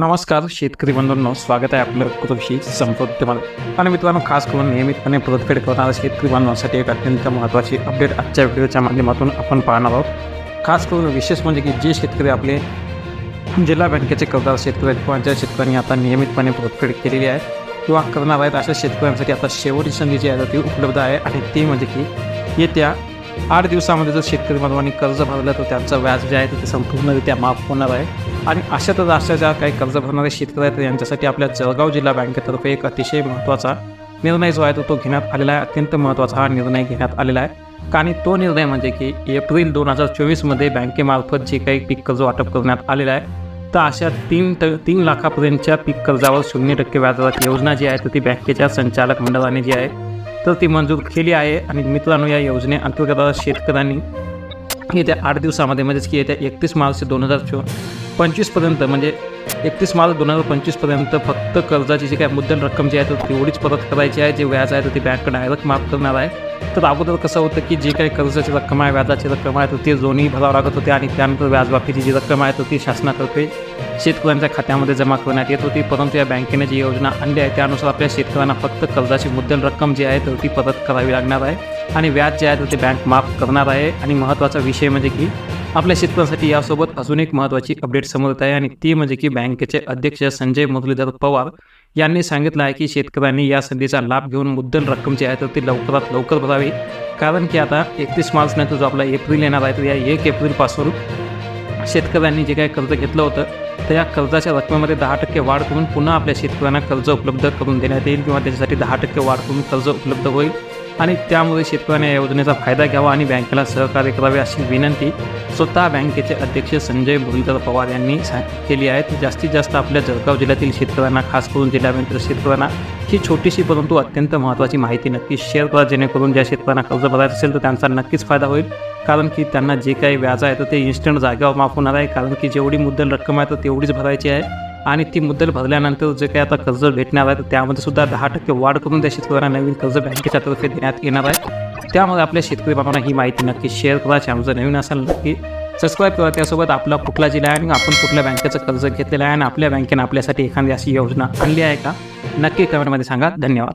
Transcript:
नमस्कार शेतकरी बंधूंनो स्वागत आहे आपलं कृषी संपत्तीमध्ये. आणि मित्रांनो खास करून नियमितपणे परतफेड करणाऱ्या शेतकरी बांधवांसाठी एक अत्यंत महत्त्वाची अपडेट आजच्या व्हिडिओच्या माध्यमातून आपण पाहणार आहोत. खास करून विशेष म्हणजे की जे शेतकरी आपले जिल्हा बँकेचे कर्जदार शेतकरी आहेत किंवा ज्या शेतकऱ्यांनी आता नियमितपणे परतफेड केलेली आहे किंवा करणार आहेत अशा शेतकऱ्यांसाठी आता शेवटची संधी जी आहे ती उपलब्ध आहे. आणि ती म्हणजे की येत्या आठ दिवसामध्ये जर शेतकरी बांधवांनी कर्ज भरलं तर त्यांचं व्याज जे आहे ते संपूर्णरित्या माफ होणार आहे. आणि अशातच अशा ज्या काही कर्ज भरणारे शेतकरी आहेत यांच्यासाठी आपल्या जळगाव जिल्हा बँकेतर्फे एक अतिशय महत्त्वाचा निर्णय जो आहे तो तो घेण्यात आलेला आहे. अत्यंत महत्त्वाचा हा निर्णय घेण्यात आलेला आहे. आणि तो निर्णय म्हणजे की एप्रिल दोन हजार चोवीसमध्ये बँकेमार्फत जे काही पीक कर्ज वाटप करण्यात आलेलं आहे तर अशा तीन ट तीन लाखापर्यंतच्या पीक कर्जावर शून्य टक्के व्याजदराची योजना जी आहे तर ती बँकेच्या संचालक मंडळाने जी आहे तर ती मंजूर केली आहे. आणि मित्रांनो या योजनेअंतर्गत शेतकऱ्यांनी येत्या आठ दिवसामध्ये म्हणजेच की येत्या एकतीस मार्च दोन हजार चो पंचवीसपर्यंत म्हणजे एकतीस मार्च दोन हजार पंचवीसपर्यंत फक्त कर्जाची जी काय मुद्दल रक्कम जी आहे तर तेवढीच परत करायची आहे. जे व्याज आहे तर ती बँक डायरेक्ट माफ करणार आहे. तर अगोदर कसं होतं की जे काही कर्जाची रक्कम आहे व्याजाची रक्कम आहे तर ते दोन्ही भरावं लागत होते आणि त्यानंतर व्याजबाकीची जी रक्कम आहे तर ती शासनातर्फे शेतकऱ्यांच्या खात्यामध्ये जमा करण्यात येत होती. परंतु या बँकेने जी योजना आणली आहे त्यानुसार आपल्या शेतकऱ्यांना फक्त कर्जाची मुद्दल रक्कम जी आहे तर ती परत करावी लागणार आहे. आणि व्याज जे आहे तर ते बँक माफ करणार आहे. आणि महत्त्वाचा विषय म्हणजे की आपल्या शेतकऱ्यांसाठी यासोबत अजून एक महत्त्वाची अपडेट समोर येत आहे आणि ती म्हणजे की बँकेचे अध्यक्ष संजय मुरलीधर पवार यांनी सांगितलं आहे की शेतकऱ्यांनी या संधीचा लाभ घेऊन मुद्दल रक्कम जी आहे तर ती लवकरात लवकर भरावी. कारण की आता एकतीस मार्च नाही तर जो आपला एप्रिल येणार आहे तर या एक एप्रिलपासून शेतकऱ्यांनी जे काही कर्ज घेतलं होतं तर या कर्जाच्या रकमेमध्ये दहा टक्के वाढ करून पुन्हा आपल्या शेतकऱ्यांना कर्ज उपलब्ध करून देण्यात येईल किंवा त्याच्यासाठी दहा टक्के वाढ करून कर्ज उपलब्ध होईल. आणि त्यामुळे शेतकऱ्यांनी या योजनेचा फायदा घ्यावा आणि बँकेला सहकार्य करावे अशी विनंती स्वतः बँकेचे अध्यक्ष संजय मुरलीधर पवार यांनी सा केली आहे. जास्तीत जास्त आपल्या जळगाव जिल्ह्यातील शेतकऱ्यांना खास करून जिल्हा बँकेतील शेतकऱ्यांना ही छोटीशी परंतु अत्यंत महत्त्वाची माहिती नक्कीच शेअर करा जेणेकरून ज्या शेतकऱ्यांना कर्ज भरायचं असेल तर त्यांचा नक्कीच फायदा होईल. कारण की त्यांना जे काही व्याज आहे तर ते इन्स्टंट जागेवर माफ होणार आहे. कारण की जेवढी मुद्दल रक्कम आहे तर तेवढीच भरायची आहे. आणि ती मुद्दल भरल्यानंतर जे काही आता कर्ज भेटणार आहे तर त्यामध्ये सुद्धा दहा टक्के वाढ करून त्या शेतकऱ्यांना नवीन कर्ज बँकेच्या तर्फे देण्यात येणार आहे. त्यामुळे आपल्या शेतकरी बाबांना ही माहिती नक्की शेअर करा. चॅनलचं नवीन असेल नक्की सबस्क्राईब करा. त्यासोबत आपला कुठला जिल्हा आहे आणि आपण कुठल्या बँकेचं कर्ज घेतलेलं आहे आणि आपल्या बँकेनं आपल्यासाठी एखादी अशी योजना आणली आहे का? नक्की कमेंटमध्ये सांगा. धन्यवाद.